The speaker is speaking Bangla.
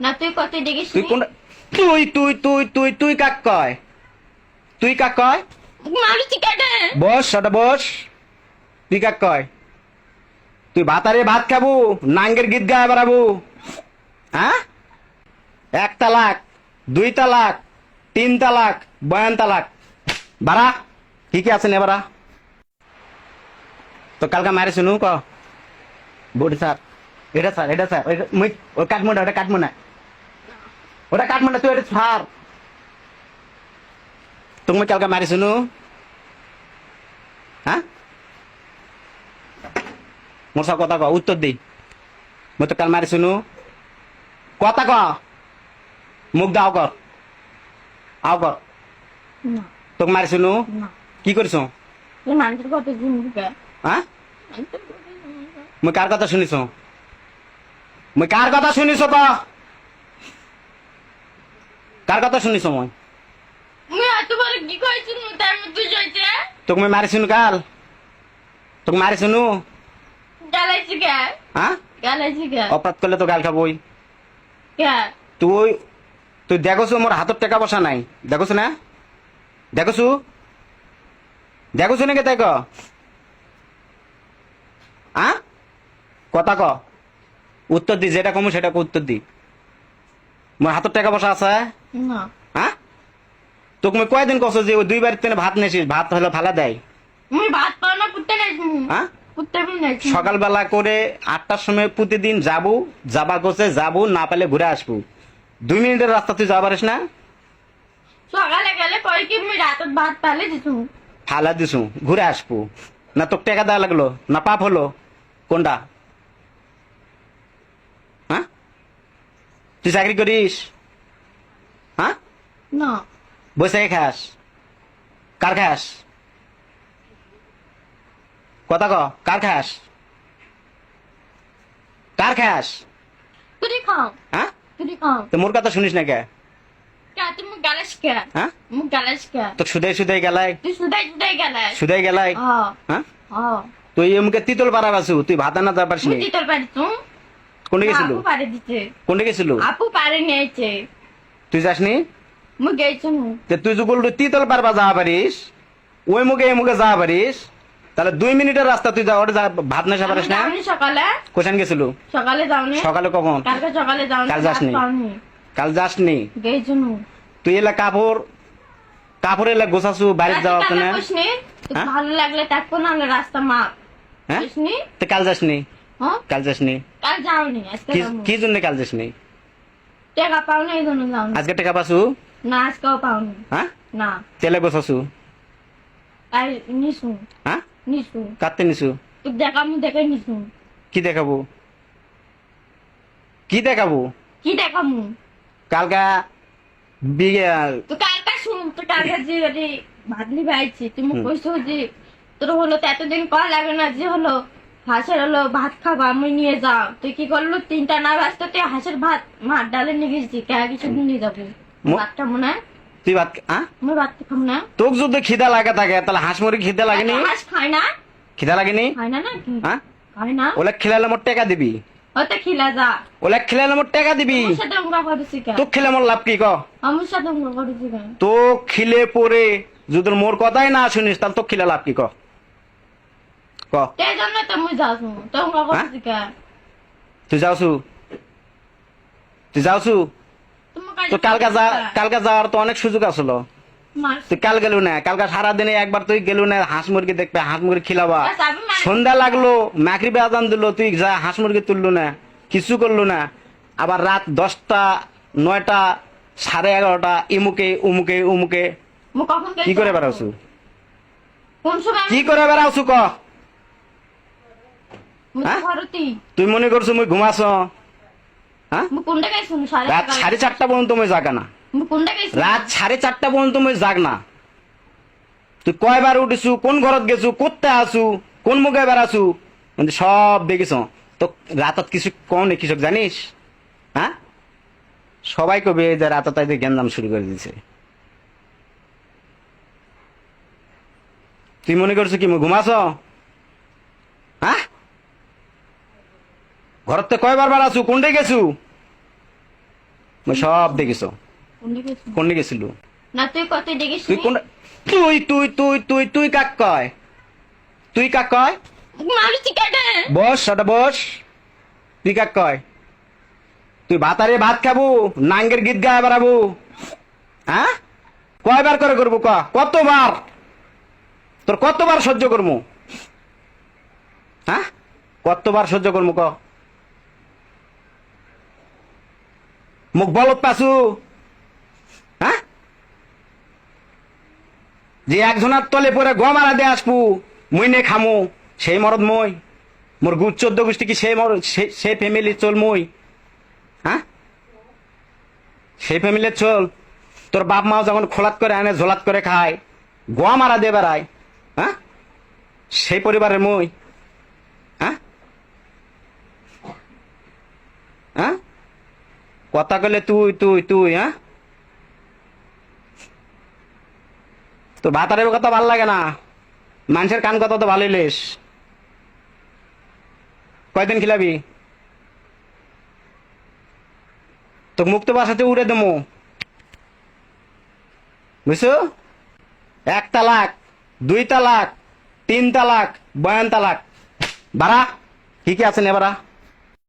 না তুই কত দেখিস তুই কোন তুই তুই তুই তুই তুই কাক কয়? তুই কাক কয়? মারুতি কেটে বস ওটা বস। তুই কাক কয়? তুই ভাতারে ভাত খাব নাঙ্গের গীত গায়ে বেড়াবো। হ্যাঁ? এক তালাক দুই তালাক তিন তালাক বয়ান তালাক। বাড়া কি কি আছে নে বাড়া? তো কালকে মারে শুনু ক? বডি স্যার এটা স্যার এটা স্যার ওই কাঠমোটা ওটা কাঠমোনা ওটা কাঠমোটা তুই এটা স্যার তুমি কালকে মারি শুনু হ্যাঁ? মোর সব কথা ক উত্তর দি। মই তো কাল মারি শুনু কথা ক। মুখ দাও কর। আও কর। তোকে মারি শুনু কি করিস? হ্যাঁ? মুই কার কথা শুনিস মুই কার কথা শুনিস ক? কার কথা শুনি সময় তোকে মারি শুনু কাল। তোকে মারি শুনু অপরাধ করলে তো গাল খাবই। তুই তুই দেখছ মোর হাতত টাকা পয়সা নাই। দেখছ না? দেখছ দেখছ নাকি তাই ক আ কথা ক। উত্তর দি যেটা কমু সেটা উত্তর দি। মোর হাতত টাকা পয়সা আছে? না। হ্যাঁ তোকে মই কয়দিন কছো যে ওই দুই বাড়িতে ভাত নেছিস ভাত হলে ফালা দেয় মুই ভাত পাও না কুত্তে নাই হ্যাঁ কুত্তে বি নাই সকালবেলা করে আটটার সময় প্রতিদিন যাব যাবার করছে যাব না পেলে ঘুরে আসব। দুই মিনিটের রাস্তা তুই যাবারিস না? সকালে গেলে কই কি মুই রাতত ভাত পালে দিছু ফালা দিছু ঘুরে আসব। না তোর টাকা দেওয়া লাগল না পাপ হলো। কোনটা তুই চাকরি করিস? হ্যাঁ? না। বসে খাস? কার খাস? কথা ক কার খাস? কার খাস? তুই খাও। হ্যাঁ? তুই খাও। তো মোর কথা শুনিস না কে? তুই মুখ গালাস কে? হ্যাঁ? হ্যাঁ। হ্যাঁ? তুই এমকে তিতল পারা বাসু তুই ভাত না যা পারছিস মুই পারি তুই কোনে গেছিল? আপু পারে দিতে কোনে গেছিল? আপু পারে নিয়েছে তুই যাসনি? মুই গেছি তে তুই যদি তিতল পারবা যাওয়া পারিস। ওই মুখে এই মুখে যাওয়া পারিস। তাহলে দুই মিনিটের রাস্তা তুই যা ওটা যা ভাত নেশা পারিস না? সকালে। কোথায় গেছিল? সকালে যাওনি। সকালে কখন? কালকে সকালে যাওনি কাল যাসনি? কাল যাসনি? গেছি নু। তুই এলা কাপড় কাপড় এলা গোছাছু যাওয়া তো না? হ্যাঁ? ভালো লাগলে তাকবো না রাস্তা মাপ। হ্যাঁ? বুঝনি কাল যাসনি? হ্যাঁ? কাল যাসনি? কাল যাওনি আজকে কি জন্য কাল যাসনি? টাকা পাওনি এই জন্য যাওনি। আজকে টাকা পাসু? না আজকেও পাওনি। হ্যাঁ? না। তেলে আর নিশু হ্যাঁ? নিশু কাটতে নিছু তুই দেখামু দেখে নিশু কি দেখাবো? কি দেখাবো? কি দেখামু কালকা বিঘে তো কালকা শুন তো কালকা যে ভাদলি ভাইছি তুমি কইছো যে তোর হলো তো এতদিন কল লাগে না যে হলো হাঁসের হলো ভাত খাবা আমি নিয়ে যাও। তুই কি করল? তিনটা না বাজতে তুই হাঁসের ভাত মার ডালে নিয়ে গেছি কে কিছু নিয়ে যাব? ভাতটা মনে হয়? তুই ভাত আমি ভাত খাম না। তোকে যদি খিদা লাগে থাকে তাহলে হাঁস মুরগি খিদা লাগেনি? হাঁস খায় না। খিদা লাগেনি? খায় না না হ্যাঁ খায় না। ওলে খিলালে মোর টাকা দিবি। খিলা যা। ওলে খিলালে টাকা দিবি। আমার সাথে উঙ্গা করেছি কেন তো খিলে মোর লাভ কি ক? আমার সাথে উঙ্গা করেছি কেন তো খিলে পরে যদি মোর কথাই না শুনিস তাহলে তো খিলে লাভ কি ক? ক? এই জন্য তো মুই করেছি তুই তুই কালকা যা কালকা যাওয়ার তো অনেক সুযোগ আসলো তুই কাল গেলু না? কালকা সারাদিনে একবার তুই গেলু না? হাঁস মুরগি দেখবে হাঁস মুরগি খিলাবা। সন্ধ্যা লাগল মাকরি বেজান দিল তুই যা হাঁস মুরগি তুললু না? কিছু করলু না? আবার রাত দশটা নয়টা সাড়ে এগারোটা ইমুকে উমুকে উমুকে। কি করে বেড়াওছু কোন কি করে বেড়াওছু ক? তুই মনে করছ মুই ঘুমাস হ্যাঁ? রাত সাড়ে চারটা পর্যন্ত মুই জাগা না। রাত সাড়ে চারটা পর্যন্ত মুই জাগ না। তুই কয়বার উঠিছু? কোন ঘরত গেছু? কোথা আসু? কোন মুখে বেড়াছু? কিন্তু সব দেখিস তো রাতত কিছু কম নেই কৃষক জানিস? হ্যাঁ? সবাই কবে যে রাতত তাই জ্ঞান শুরু করে দিছে। তুই মনে করছ কি মুই ঘুমাস হ্যাঁ ঘরতে কয়বার বেড়াছু কোনটাই গেছু? মই সব দেখিছ। কোনটা গেছো? কোন গেছিল? না তুই কত দেখিস তুই কোন তুই তুই তুই তুই তুই কাক কয়? তুই কাক কয়? বস ওটা বস। তুই কাক কয়? তুই ভাতারে ভাত খাব নাঙ্গের গীত গায়ে বেড়াবো। হ্যাঁ? কয়বার করে করব ক? কতবার? তোর কতবার সহ্য করব হ্যাঁ? কতবার সহ্য করব ক? মুখ বলত পাসু হ্যাঁ যে একজনের তলে পরে গমারা দিয়ে আসব মুই নে খামু, সেই মরদ মই। মোর গুজ চোদ্দ গোষ্ঠী কি সেই মর সেই ফ্যামিলি চল মই। হ্যাঁ সেই ফ্যামিলির চল। তোর বাপ মাও যখন খোলাত করে আনে ঝোলাত করে খায়। গোয়া মারা দিয়ে বেড়ায় হ্যাঁ সেই পরিবারের মই হ্যাঁ হ্যাঁ কথা কলে তুই তুই তুই হ্যাঁ? তো ভাতারের কথা ভালো লাগে না। মানুষের কান কথা তো ভালোই লেস। কয়দিন খিলাবি? তো মুক্ত বাসাতে উড়ে দেবো বুঝছ? এক তালাক, দুই তালাক, তিন তালাক, বয়ান তালাক। বাড়া কি কি আছে নে বাড়া?